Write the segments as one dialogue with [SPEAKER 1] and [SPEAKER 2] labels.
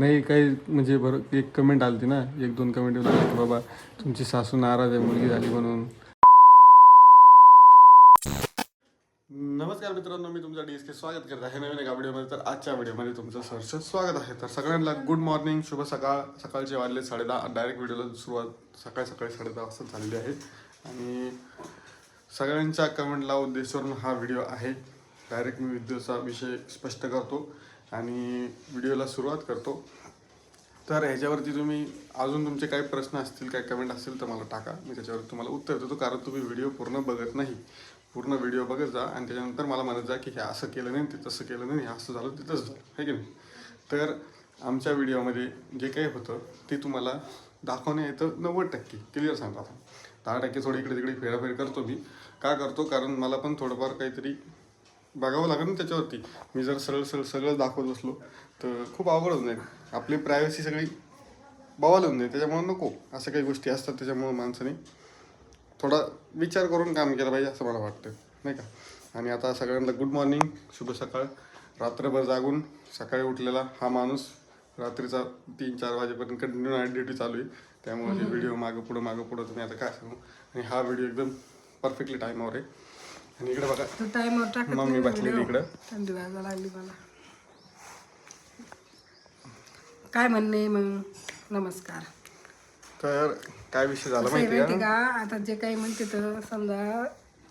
[SPEAKER 1] नाही काही म्हणजे बरं एक कमेंट आलती ना एक दोन कमेंट की बाबा तुमची सासू नाराज आहे मुलगी झाली म्हणून. नमस्कार मित्रांनो मी तुमचा डी एस के स्वागत करत आहे नवीन एका व्हिडिओमध्ये तर आजच्या व्हिडिओमध्ये तुमचं सहर्ष स्वागत आहे. तर सगळ्यांना गुड मॉर्निंग शुभ सकाळ सकाळचे वाजले साडेदहा. डायरेक्ट व्हिडिओला सुरुवात सकाळी सकाळी साडेदहा वाजता झालेली आहे. आणि सगळ्यांच्या कमेंटला उद्देशवरून हा व्हिडिओ आहे. डायरेक्ट मी विद्युतचा विषय स्पष्ट करतो. आणि व्हिडिओला सुरुवात करतो. तर ह्याच्यावरती तुम्ही अजून तुमचे काही प्रश्न असतील काही कमेंट असतील तर मला टाका. मी त्याच्यावर तुम्हाला उत्तर देतो कारण तुम्ही व्हिडिओ पूर्ण बघत नाही. पूर्ण व्हिडिओ बघत जा आणि त्याच्यानंतर मला म्हणत जा की हे असं केलं नाही ते तसं केलं नाही हे असं झालं ते तसं झालं. आहे की नाही? तर आमच्या व्हिडिओमध्ये जे काही होतं ते तुम्हाला दाखवण्या येतं नव्वद टक्के. क्लिअर सांगतो आता दहा टक्के थोडी इकडे तिकडे फेराफेर करतो मी. का करतो? कारण मला पण थोडंफार काहीतरी बघावं लागेल ना त्याच्यावरती. मी जर सरळ सरळ सगळं दाखवत बसलो तर खूप अवघड होऊन जाईल. आपली प्रायव्हसी सगळी बवाल होऊन जाईल. त्याच्यामुळे नको. असं काही गोष्टी असतात त्याच्यामुळं माणसाने थोडा विचार करून काम केलं पाहिजे असं मला वाटतं. नाही का? आणि आता सगळ्यांना गुड मॉर्निंग शुभ सकाळ. रात्रभर जागून सकाळी उठलेला हा माणूस रात्रीचा तीन चार वाजेपर्यंत कंटिन्यू नाईट ड्युटी चालू आहे. त्यामुळे हे व्हिडिओ मागं पुढं मागं पुढं तुम्ही आता काय सांगू? आणि हा व्हिडिओ एकदम परफेक्टली टाईमावर आहे. आणि इकडे बघा.
[SPEAKER 2] तो टाइमवर टाकत
[SPEAKER 1] मम्मी
[SPEAKER 2] नाही
[SPEAKER 1] बसलेली. इकडं.
[SPEAKER 2] थंडी वाजायला लागली मला. काय म्हणणे मग? नमस्कार.
[SPEAKER 1] तर काय विषय झाला
[SPEAKER 2] कसं आहे
[SPEAKER 1] माहिती
[SPEAKER 2] माहिती
[SPEAKER 1] का
[SPEAKER 2] का? आता जे काही म्हणते तर समजा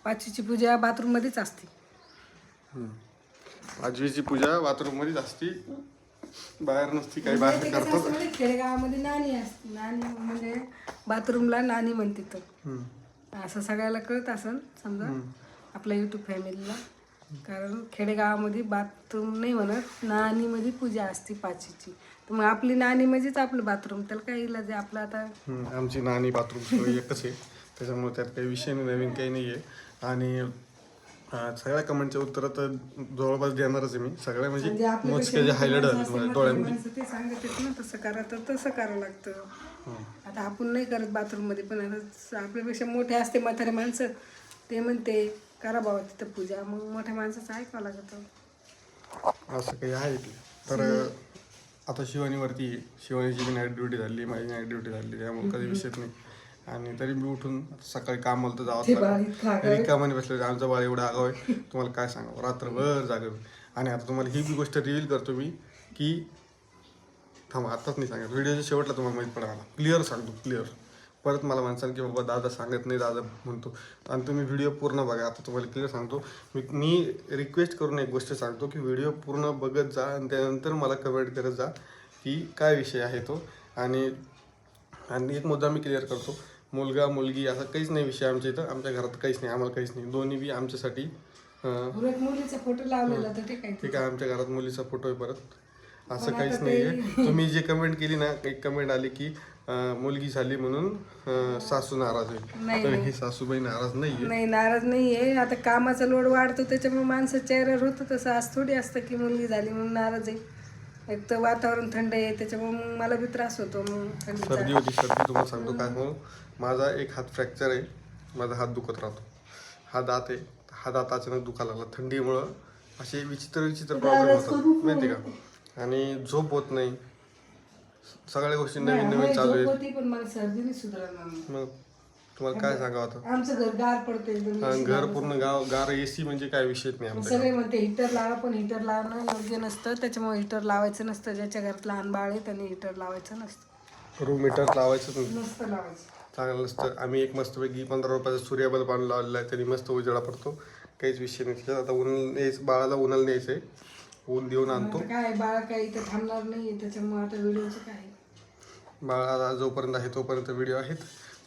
[SPEAKER 2] पाचवीची पूजा बाथरूम मध्येच असते.
[SPEAKER 1] आजवीची पूजा बाथरूम मध्येच असती. बाहेर नसती काही बाहेर
[SPEAKER 2] माहिती कसं
[SPEAKER 1] करतो?
[SPEAKER 2] खेडेगावामध्ये नाणी असते. नाणी म्हणजे बाथरूमला नाणी म्हणते तर
[SPEAKER 1] हम्म.
[SPEAKER 2] असं सगळ्याला कळत असेल समजा. आपल्या युट्यूब फॅमिलीला कारण खेडेगावामध्ये बाथरूम नाही म्हणत नाणीमध्ये पूजा असते पाचीची. तर मग आपली नाणी म्हणजेच आपलं बाथरूम त्याला काय इलाज आहे? आपलं आता
[SPEAKER 1] हम्म, आमची नाणी बाथरूम एकच आहे. त्याच्यामुळे त्यात काही विषय नाही नवीन काही नाही आहे. आणि अं, सगळ्या कमेंटचे उत्तर तर जवळपास देणारच आहे मी. सगळ्या
[SPEAKER 2] म्हणजे
[SPEAKER 1] म्हणजे मोजके जे हायलाइट डोळ्यामध्ये.
[SPEAKER 2] माणसं ते सांगत आहेत ना तसं करा तर तसं करावं लागतं. आता आपण नाही करत बाथरूममध्ये पण आता आपल्यापेक्षा मोठे असते म्हातारे माणसं ते म्हणते करा बाबा तिथं पूजा. मग मोठ्या माणसाचं ऐकावं लागतं.
[SPEAKER 1] असं काही आहे तर आता शिवानीवरती. शिवानीची बी नाईट ड्युटी झाली माझी नाईट ड्युटी झाली त्यामुळे कधी विषयच नाही. आणि तरी मी उठून सकाळी कामाला तर जावं. रिकामाने बसले आमचा बाळ एवढा आगाव आहे. तुम्हाला काय सांगावं? रात्रभर जागं आणि आता तुम्हाला ही बी गोष्ट रिव्हील करतो मी की थांबा आताच नाही सांगत. व्हिडिओच्या शेवटला तुम्हाला माहीत पडा मला. क्लिअर सांगतो क्लिअर परत मला म्हणसाल की बाबा दादा सांगत नाही दादा म्हणतो. आणि तुम्ही व्हिडिओ पूर्ण बघा. आता तुम्हाला क्लिअर सांगतो. मी मी रिक्वेस्ट करून एक गोष्ट सांगतो की व्हिडिओ पूर्ण बघत जा आणि त्यानंतर मला कमेंट करत जा की काय विषय आहे तो. आणि आणि एक मुद्दा मी क्लिअर करतो. मुलगा मुलगी असा काहीच नाही विषय आमच्या इथं. आमच्या घरात काहीच नाही. आम्हाला काहीच नाही. दोन्ही बी आमच्यासाठी
[SPEAKER 2] मुलीचा फोटो लावलेला
[SPEAKER 1] ठीक आहे. आमच्या घरात मुलीचा फोटो आहे परत. असं काहीच नाही आहे तुम्ही जे कमेंट केली ना एक कमेंट आली की मुलगी झाली म्हणून सासू नाराज आहे.
[SPEAKER 2] नाही,
[SPEAKER 1] तर ही सासूबाई नाराज नाही
[SPEAKER 2] नाही नाराज नाहीये. आता कामाचा लोड वाढतो त्याच्यामुळे माणसं चेहऱ्यावर होतं तसं आज थोडी असतं की मुलगी झाली म्हणून नाराज आहे. एक तर वातावरण थंड आहे त्याच्यामुळे मग मला बी त्रास होतो मग
[SPEAKER 1] सर्दी होती सर्दी तुम्हाला सांगतो काय म्हणून माझा एक हात फ्रॅक्चर आहे माझा हात दुखत राहतो. हा दात आहे हा दात अचानक दुखायला लागला. थंडीमुळं असे विचित्र विचित्र प्रॉब्लेम होतात. माहिती का? आणि झोप होत नाही. सगळ्या गोष्टी नवीन नवीन चालू आहेत
[SPEAKER 2] होती पण मला सर्दी नाही सुधारणार
[SPEAKER 1] मग तुम्हाला काय सांगावं आता?
[SPEAKER 2] आमचं घर गार पडते एकदम
[SPEAKER 1] हा, घर पूर्ण गाव गार एसी म्हणजे काय विषयच नाही आमच्या
[SPEAKER 2] सगळे म्हणते हिटर लावा पण हिटर लावणं योग्य नसतं. त्याच्यामुळे हिटर लावायचं नसतं. ज्याच्या घरात लहान बाळ आहे त्याने हिटर लावायचं नसतं.
[SPEAKER 1] रूम मीटर लावायचं.
[SPEAKER 2] नसतं लावायचं.
[SPEAKER 1] चांगलं नसतं. आम्ही एक मस्तपैकी पंधरा रुपयाचा सूर्यबल्ब आणून लावलेला आहे. त्यांनी मस्त उजेडा पडतो. काहीच विषय नाही. त्याच्यात आता न्यायचं बाळाला उन्हाला न्यायचं आहे ऊन देऊन आणतो.
[SPEAKER 2] काय बाळ काय इथं थांबणार नाहीये त्याच्यामुळे आता व्हिडिओचं काय?
[SPEAKER 1] बाळाला जोपर्यंत आहे तोपर्यंत व्हिडिओ आहेत.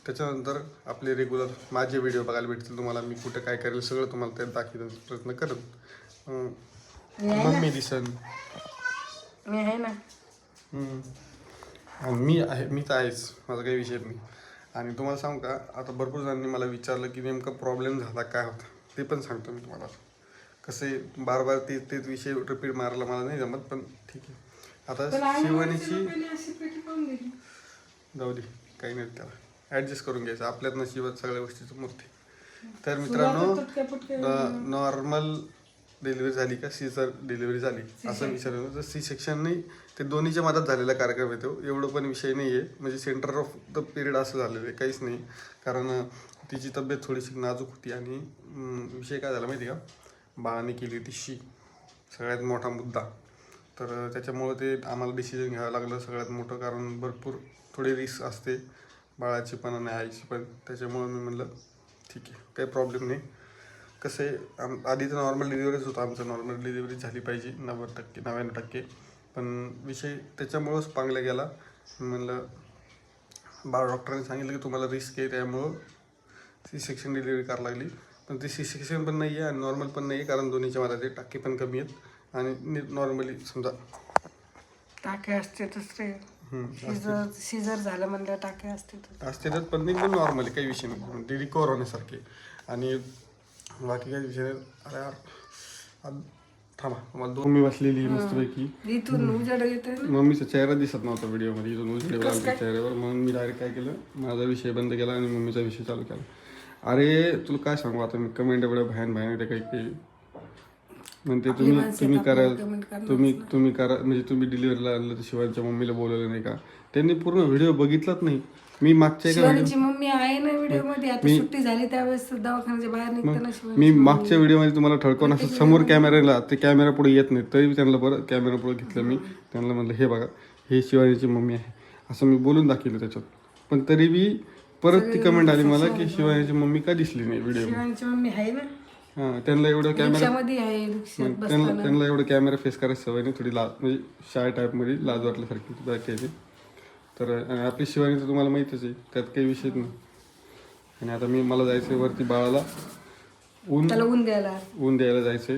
[SPEAKER 1] त्याच्यानंतर आपले रेग्युलर माझे व्हिडिओ बघायला भेटतील तुम्हाला मी कुठं काय करेल सगळं तुम्हाला त्यात दाखवण्याचा प्रयत्न करेन मम्मी दिसन.
[SPEAKER 2] मी आहे ना?
[SPEAKER 1] हम्म. मी आहे मी तर आहेच. माझा काही विषय नाही. आणि तुम्हाला सांगू का आता भरपूर जणांनी मला विचारलं की नेमका प्रॉब्लेम झाला काय होता? ते पण सांगतो मी तुम्हाला. कसं बार बार ते तेच विषय रिपीट मारायला मला नाही जमत पण ठीक आहे. आता शिवानीची जाऊ दे काही नाही त्याला. ॲडजस्ट करून घ्यायचं. आपल्यात नशिबात सगळ्या गोष्टीचं मूर्ती. तर मित्रांनो नॉर्मल डिलिव्हरी झाली का सीझर डिलिव्हरी झाली? असं विचारलं तर सी सेक्शन नाही ते दोन्हीच्या मदत झालेला कार्यक्रम आहे तो. एवढं पण विषय नाही आहे म्हणजे सेंटर ऑफ द पिरियड असं झालेलं आहे. काहीच नाही. कारण तिची तब्येत थोडीशी नाजूक होती आणि विषय काय झाला माहिती का? बाळाने केली ती शी. सगळ्यात मोठा मुद्दा. तर त्याच्यामुळं ते आम्हाला डिसिजन घ्यावं लागलं सगळ्यात मोठं कारण भरपूर थोडी रिस्क असते बाळाची पण आणि आईची पण. त्याच्यामुळं मी म्हणलं ठीक आहे काही प्रॉब्लेम नाही. कसं आहे आम आधी तर नॉर्मल डिलिव्हरीच होतं. आमचं नॉर्मल डिलिव्हरी झाली पाहिजे नव्वद टक्के नव्याण्णव टक्के. पण विषय त्याच्यामुळंच पांगला गेला. म्हणलं बाळ डॉक्टरांनी सांगितलं की तुम्हाला रिस्क आहे त्यामुळं सी सेक्शन डिलिव्हरी करावं लागली. पण ती सी सेक्शन पण नाही आहे आणि नॉर्मल पण नाही आहे कारण दोन्हीच्या मधात टाके पण कमी आहेत. आणि नॉर्मली समजा
[SPEAKER 2] टाके असते रे
[SPEAKER 1] हम्म,
[SPEAKER 2] शिजर शिजर झालं म्हणलं टाके असते
[SPEAKER 1] असते तर पण ते नॉर्मली काही विषय नाही. ते रिकवर होण्यासारखे. आणि बाकी काही विषय नाही. अरे यार थांबा. मला दोन मी बसलेली मस्तपैकी.
[SPEAKER 2] इथून उजेड येते
[SPEAKER 1] मम्मीचा चेहरा दिसत नव्हता व्हिडिओमध्ये इथून उजेड चेहऱ्यावर. म्हणून मी डायरेक्ट काय केलं? माझा विषय बंद केला आणि मम्मीचा विषय चालू केला. अरे तुला काय सांगू? आता मी कमेंट एवढ्या भयान भयान येते काही काही म्हणते तुम्ही तुम्ही करा तुम्ही तुम्ही करा म्हणजे तुम्ही डिलिव्हरीला आणलं तर शिवांच्या मम्मीला बोलवलं नाही का? त्यांनी पूर्ण व्हिडिओ बघितलाच नाही. मी मागच्या एका
[SPEAKER 2] शिवानीची मम्मी आहे ना व्हिडिओमध्ये आता सुट्टी झाली त्यावेळेस दवाखान्याच्या बाहेर निघताना शिवानी
[SPEAKER 1] मी मागच्या व्हिडिओमध्ये तुम्हाला ठळकवून असं समोर कॅमेऱ्याला ते कॅमेरा पुढे येत नाही तरी त्यांना बरं कॅमेरा पुढे घेतलं मी. त्यांना म्हणलं हे बघा हे शिवानीची मम्मी आहे. असं मी बोलून दाखवलं त्याच्यात. पण तरी बी परत ती कमेंट आली मला की शिवानीची मम्मी का दिसली नाही व्हिडिओ
[SPEAKER 2] शिवानीची मम्मी आहे ना.
[SPEAKER 1] हां त्यांना एवढं कॅमेरा
[SPEAKER 2] रिक्षामध्ये आहे रिक्षात बस
[SPEAKER 1] त्यांना त्यांना एवढं कॅमेरा फेस करायची सवय नाही थोडी लाज म्हणजे शाळा टाईपमध्ये लाज वाटल्यासारखी आहे ती. तर आणि आपली शिवानी तर तुम्हाला माहितीच आहे त्यात काही विषयच नाही. आणि आता मी मला जायचं वरती बाळाला. ऊन
[SPEAKER 2] त्याला ऊन द्यायला.
[SPEAKER 1] ऊन द्यायला जायचंय.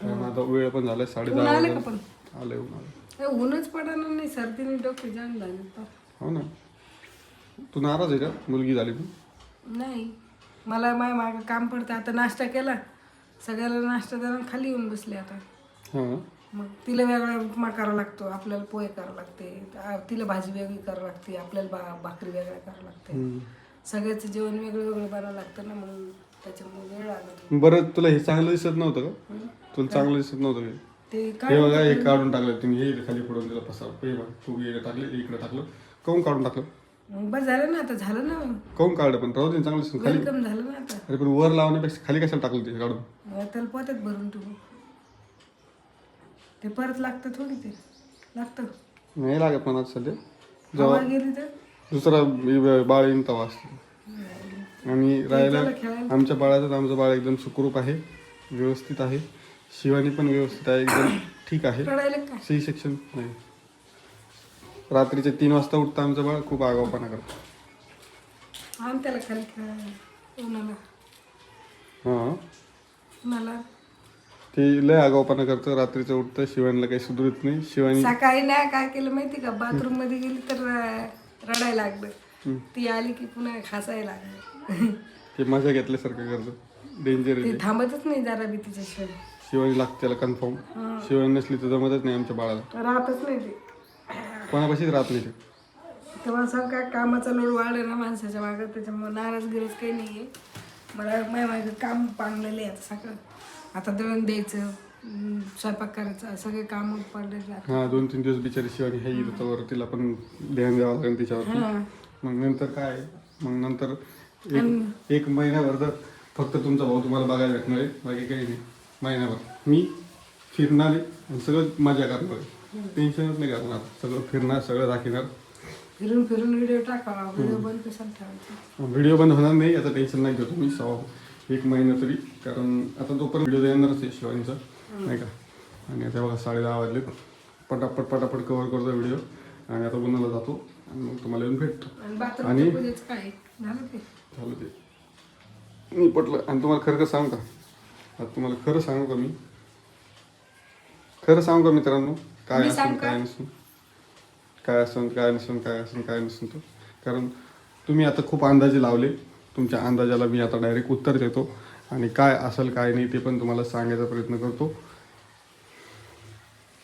[SPEAKER 1] कारण आता वेळ पण झालाय साडे
[SPEAKER 2] ऊन
[SPEAKER 1] दहा
[SPEAKER 2] आले का. पण?
[SPEAKER 1] ऊन आलं.
[SPEAKER 2] ए, ऊनच पडणार नाही सर्दीने डोके जाम झाले पार.
[SPEAKER 1] हो ना. तू नाराज आहे का? मुलगी झाली तू?
[SPEAKER 2] नाही. मला माय मागं काम पडतं. आता नाश्ता केला. सगळ्याला नाश्ता द्यायला खाली येऊन बसले आता.
[SPEAKER 1] हां.
[SPEAKER 2] मग तिला वेगळा उपमा करावा लागतो. आपल्याला पोहे करावं लागते. आ- तिला भाजी वेगळी करावी लागते. आपल्याला बा भाकरी वेगळ्या करावं लागते. सगळ्याचं जेवण वेगळं वेगळं बनावं लागतं ना मग त्याच्यामुळे वेळ लागतो
[SPEAKER 1] बरं तुला हे चांगलं दिसत नव्हतं का? तुला चांगलं दिसत नव्हतं का?
[SPEAKER 2] ते
[SPEAKER 1] हे बघा हे काढून टाकलं. तुम्ही हे खाली पडून दिलं पसार. हे बघ तू इकडे टाकले इकडे टाकलं. काऊन काढून टाकलं?
[SPEAKER 2] मग बस झालं ना आता झालं ना.
[SPEAKER 1] काऊन काढलं? पण राहू दे चांगलं दिसून खाली
[SPEAKER 2] वेलकम झालं ना आता.
[SPEAKER 1] अरे पण वर लावण्यापेक्षा खाली कशाला टाकलं ते काढून?
[SPEAKER 2] मग त्याला पोत्यात भरून ठेवू. ते परत लागतं थोडी ते. लागतं.
[SPEAKER 1] नाही लागत पण आज सध्या.
[SPEAKER 2] हवा गेली तर?
[SPEAKER 1] दुसरा बी- बाळ येईन तवा असते. आणि राहायला आमच्या बाळाचं आमचं बाळ एकदम सुखरूप आहे. व्यवस्थित आहे. शिवानी पण व्यवस्थित आहे. एकदम ठीक आहे.
[SPEAKER 2] रडायला काय
[SPEAKER 1] सी सेक्शन नाही. रात्रीचे तीन वाजता उठतं आमचं बाळ खूप आगावपणा करतं.
[SPEAKER 2] आण त्याला खाली खेळायला उन्हाला
[SPEAKER 1] हां.
[SPEAKER 2] उन्हाला
[SPEAKER 1] ते लय आगावपणा करतं रात्रीचं उठतं शिवानीला काही सुधरत नाही. शिवानी
[SPEAKER 2] सकाळी ना काय केलं माहिती का? बाथरूममध्ये गेली तर अं, रडायला लागलं. ती आली की पुन्हा खासायला लागलं.
[SPEAKER 1] ते मजा घेतल्यासारखं करतं. डेंजर आहे
[SPEAKER 2] ते थांबतच नाही जरा बी तिच्याशिवाय
[SPEAKER 1] शिवानी लागते त्याला कन्फर्म शिवानी नसली तर जमतच नाही आमच्या बाळाला.
[SPEAKER 2] राहतच नाही ते.
[SPEAKER 1] कोणापाशीच राहत नाही. ते
[SPEAKER 2] तेव्हा सांग काय कामाचा लोड वाढला ना माणसाच्या मागं त्याच्यामुळे नाराज गिराज काही नाही आहे मला माझ्या मागं काम पांगलेलं आहे आता सगळं आता दळण द्यायचं अं, स्वयंपाक करायचा सगळे काम पडलेले आहेत.
[SPEAKER 1] हा दोन तीन दिवस बिचारी शिवानी हे येत वर तिला पण ध्यान द्यावं लागेल तिच्यावरती.
[SPEAKER 2] हा.
[SPEAKER 1] मग नंतर काय? मग नंतर एक एक महिन्याभर तर फक्त तुमचा भाऊ तुम्हाला बघायला भेटणार आहे बाकी काही नाही. महिन्याभर मी फिरणार आहे आणि सगळं मजा करणार आहे टेन्शनच नाही करणार. सगळं फिरणार सगळं दाखवणार.
[SPEAKER 2] फिरून फिरून व्हिडिओ टाकावा. व्हिडिओ बंद कशाला ठेवायचा?
[SPEAKER 1] व्हिडिओ बंद होणार नाही आता टेन्शन नाही घेतो मी सहा एक महिना तरी. कारण आता तो पण व्हिडिओ येणारच आहे शिवानीचा. नाही का? आणि आता बघा साडे दहा वाजलेत. पटापट पटापट कव्हर करतो व्हिडिओ आणि आता पुन्हा जातो. आणि मग तुम्हाला येऊन भेटतो.
[SPEAKER 2] आणि झालं ते.
[SPEAKER 1] मी पटलं. आणि तुम्हाला खरं खरं सांगू का? आता तुम्हाला खरं सांगू का मी? खरं सांगू का मित्रांनो? काय असून काय नसून? काय असून काय नसून काय असून काय नसून तो? कारण तुम्ही आता खूप अंदाजे लावले. तुमच्या अंदाजाला मी आता डायरेक्ट उत्तर देतो. आणि काय असेल काय नाही ते पण तुम्हाला सांगायचा प्रयत्न करतो.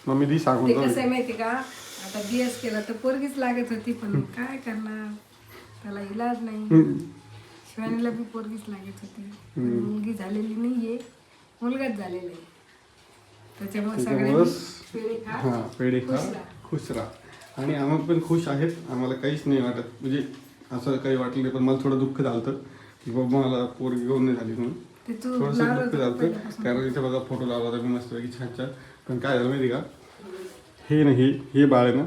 [SPEAKER 1] मग मी दी सांगून
[SPEAKER 2] ते
[SPEAKER 1] जाऊ.
[SPEAKER 2] कसं आहे माहिती का? आता बीएस केला तर पोरगीच लागत होती पण काय करणार? त्याला इलाज नाही. शिवानीला बी पोरगीच लागत होती. मुलगी झालेली नाहीये. मुलगाच झालेला आहे. त्याच्यामुळे
[SPEAKER 1] त्याच्यामुळं
[SPEAKER 2] सगळ्यांनी पेढे खा
[SPEAKER 1] हा पेढे खा.
[SPEAKER 2] खुश राहा.
[SPEAKER 1] खुश राहा. आणि आम्हाला पण खुश आहेत. आम्हाला काहीच नाही वाटत. म्हणजे असं काही वाटलं नाही पण मला थोडं दुःख झालं की बाबा मला पोरगी घेऊन नाही झाली म्हणून.
[SPEAKER 2] ते तू
[SPEAKER 1] थोडंसं
[SPEAKER 2] लावलं
[SPEAKER 1] दुःख
[SPEAKER 2] होतं
[SPEAKER 1] झालं
[SPEAKER 2] पहिल्यापासून.
[SPEAKER 1] कारण इथे बघा फोटो लावला होता मी मस्त छान छान पण काय झालं माहिती का? हे नाही हे बाळ आहे ना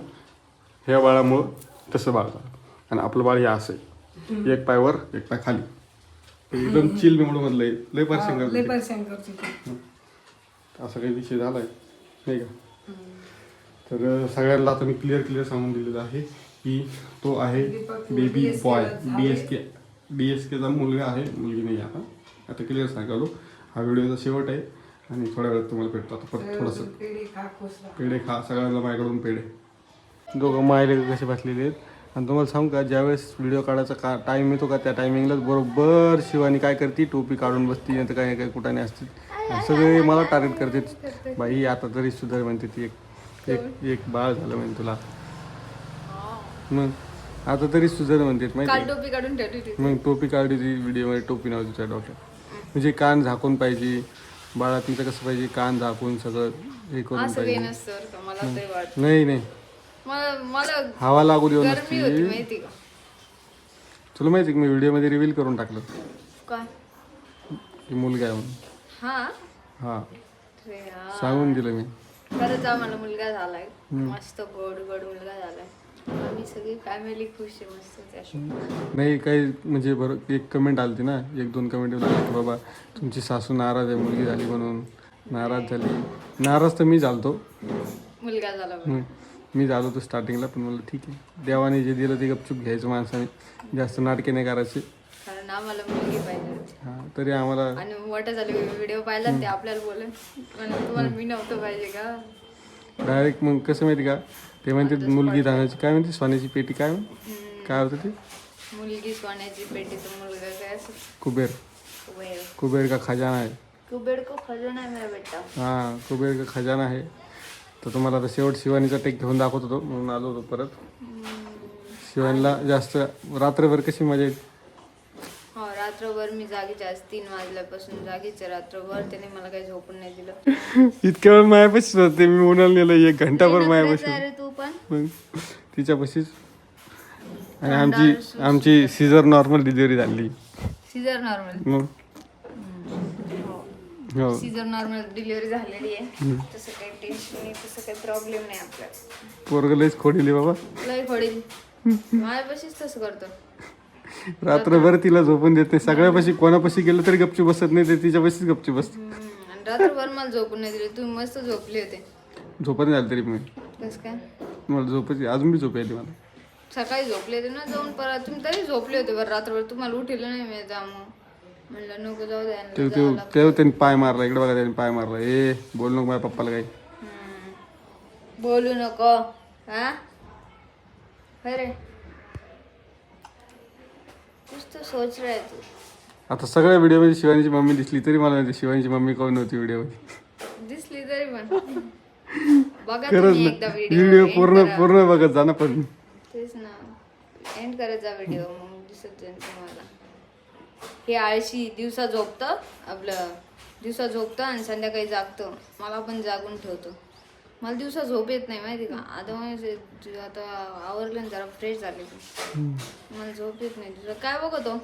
[SPEAKER 1] ह्या बाळामुळं तसं बाळ झालं. आणि आपलं बाळ हे असं आहे. एक पाय वर एक पाय खाली. ते एकदम चिल मेमोड मधलं आहे लय परसेंट
[SPEAKER 2] हा, लय परेशान करतो ते.
[SPEAKER 1] असा काही विषय झालाय. नाही का? तर सगळ्यांना आता मी क्लिअर क्लिअर सांगून दिलेलं आहे की तो आहे baby boy D S K D S केचा मुलगा आहे मुलगी नाही आता. आता क्लिअर सांगालो. हा व्हिडिओचा शेवट आहे आणि थोड्या वेळात तुम्हाला भेटतो. आता परत थोडंसं
[SPEAKER 2] पेढे खा
[SPEAKER 1] सगळ्यांना माझ्याकडून पेढे. दोघं मायले कसे बसलेले आहेत? आणि तुम्हाला सांगू का ज्यावेळेस व्हिडिओ काढायचा का टाईम येतो का त्या टायमिंगलाच बरोबर शिवानी काय करते? टोपी काढून बसती नाही तर काही काही कुठाने असते. सगळे मला टार्गेट करते बाई आता तरी सुधार म्हणते ती एक एक एक बाळ झालं म्हणजे तुला. मग आता तरी सुधार म्हणते माहिती
[SPEAKER 3] काल टोपी काढून ठेवली होती.
[SPEAKER 1] मग टोपी काढली ती व्हिडिओमध्ये टोपी नव्हती त्या डोक्यात म्हणजे कान झाकून पाहिजे बाळा तिचं कसं पाहिजे कान झाकून सगळं हे करून पाहिजे. नाही नाही. हवा लागू देऊ नसती. तुला माहिती का मी व्हिडिओमध्ये रिव्हील करून टाकलं की मुलगा आहे म्हणून.
[SPEAKER 3] हा.
[SPEAKER 1] सांगून दिलं मी.
[SPEAKER 3] खरंच आम्हाला मुलगा झालाय. मस्त गोड गोड मुलगा झालाय. आम्ही सगळी फॅमिली खुश आहे मस्त त्याशी
[SPEAKER 1] नाही काही म्हणजे बरं एक कमेंट आलती ना. एक दोन कमेंट की बाबा तुमची सासू नाराज आहे मुलगी झाली म्हणून. नाराज झाली. नाराज तर मी झालतो.
[SPEAKER 3] मुलगा झाला.
[SPEAKER 1] मी झालो होतो स्टार्टिंगला पण मला ठीक आहे. देवाने जे दिलं ते गपचूप घ्यायचं माणसाने. जास्त नाटके नाही करायचे.
[SPEAKER 3] मुलगी पाहिजे होती.
[SPEAKER 1] हा तरी आम्हाला
[SPEAKER 3] आणि मोठं झाले व्हिडिओ पाहिला ते आपल्याला बोले म्हणजे तुम्हाला मी नव्हतं पाहिजे का?
[SPEAKER 1] डायरेक्ट मग कसं माहिती का? ते म्हणते मुलगी राहण्याची काय म्हणते? सोन्याची पेटी काय म्हण? काय होतं ते?
[SPEAKER 3] मुलगी सोन्याची पेटीचा मुलगा काय असं?
[SPEAKER 1] कुबेर.
[SPEAKER 3] कुबेर.
[SPEAKER 1] कुबेर का खजाना आहे?
[SPEAKER 3] कुबेर को खजाना आहे मेरा बेटा।
[SPEAKER 1] हां कुबेर का खजाना आहे. तर तुम्हाला आता शेवट शिवानीचा टेक घेऊन दाखवत होतो म्हणून आलो होतो परत. शिवानीला जास्त रात्रभर कशी मजा येते?
[SPEAKER 3] हो रात्रभर मी जागीच आज तीन वाजल्यापासून जागीच रात्रभर त्याने मला काही झोपून नाही दिलं.
[SPEAKER 1] इतक्या वेळ मायापाशीच होते मी उन्हाला नेलं एक घंटाभर मायापाशी.
[SPEAKER 3] अरे तू पण?
[SPEAKER 1] तिच्यापाशीच. आणि आमची आमची सीझर नॉर्मल डिलिव्हरी झाली.
[SPEAKER 3] Caesar normal?
[SPEAKER 1] मग? हो.
[SPEAKER 3] सीझर नॉर्मल डिलिव्हरी झालेली आहे. तसं काही टेन्शन नाही तसं काही प्रॉब्लेम नाही आपल्याला
[SPEAKER 1] पोरग लयच खोडीली बाबा.
[SPEAKER 3] लय खोडील. माझ्यापाशीच तसं करतो.
[SPEAKER 1] रात्रभर तिला झोपून देत. नाही सगळ्यापाशी कोणापाशी गेलं तरी गपची बसत नाही ते तिच्यापाशीच गपची बसते.
[SPEAKER 3] आणि रात्रभर मला झोपून नाही दिले. तुम्ही मस्त झोपले होते.
[SPEAKER 1] झोपत नाही आली तरी मी.
[SPEAKER 3] कसं काय?
[SPEAKER 1] मला झोपायची अजून बी झोप येते मला.
[SPEAKER 3] सकाळी झोपले होते ना जाऊन परत तुम्ही तरी झोपले होते बरं रात्रभर. तुम्हाला उठेल नाही मी जा मग म्हणलं नको जाऊ द्या
[SPEAKER 1] ते ते ते त्यांनी पाय मारला. इकडे बघा त्यांनी पाय मारला. ए बोल नको माझ्या पप्पाला काही.
[SPEAKER 3] बोलू नको. हा? अरे कुछ तो सोच रहा तू.
[SPEAKER 1] आता सगळ्या व्हिडिओमध्ये शिवानीची मम्मी दिसली तरी मला माहिती शिवानीची मम्मी कोण नव्हती व्हिडिओमध्ये.
[SPEAKER 3] दिसली तरी पण. बघा
[SPEAKER 1] खरंच
[SPEAKER 3] तुम्ही
[SPEAKER 1] ना.
[SPEAKER 3] एकदा
[SPEAKER 1] व्हिडिओ
[SPEAKER 3] व्हिडिओ
[SPEAKER 1] पूर्ण पूर्ण बघत जा ना पण.
[SPEAKER 3] तेच ना. एंड करायचा व्हिडिओ मग दिसत जाईल तुम्हाला. हे आळशी दिवसा झोपतं आपलं दिवसा झोपतं आणि संध्याकाळी जागतं. मला पण जागून ठेवतो. मला दिवसा झोप येत नाही माहिती का. आता म्हणजे आता आवरलं ना जरा फ्रेश झाले. मला झोप येत नाही. तुझं काय बघतो?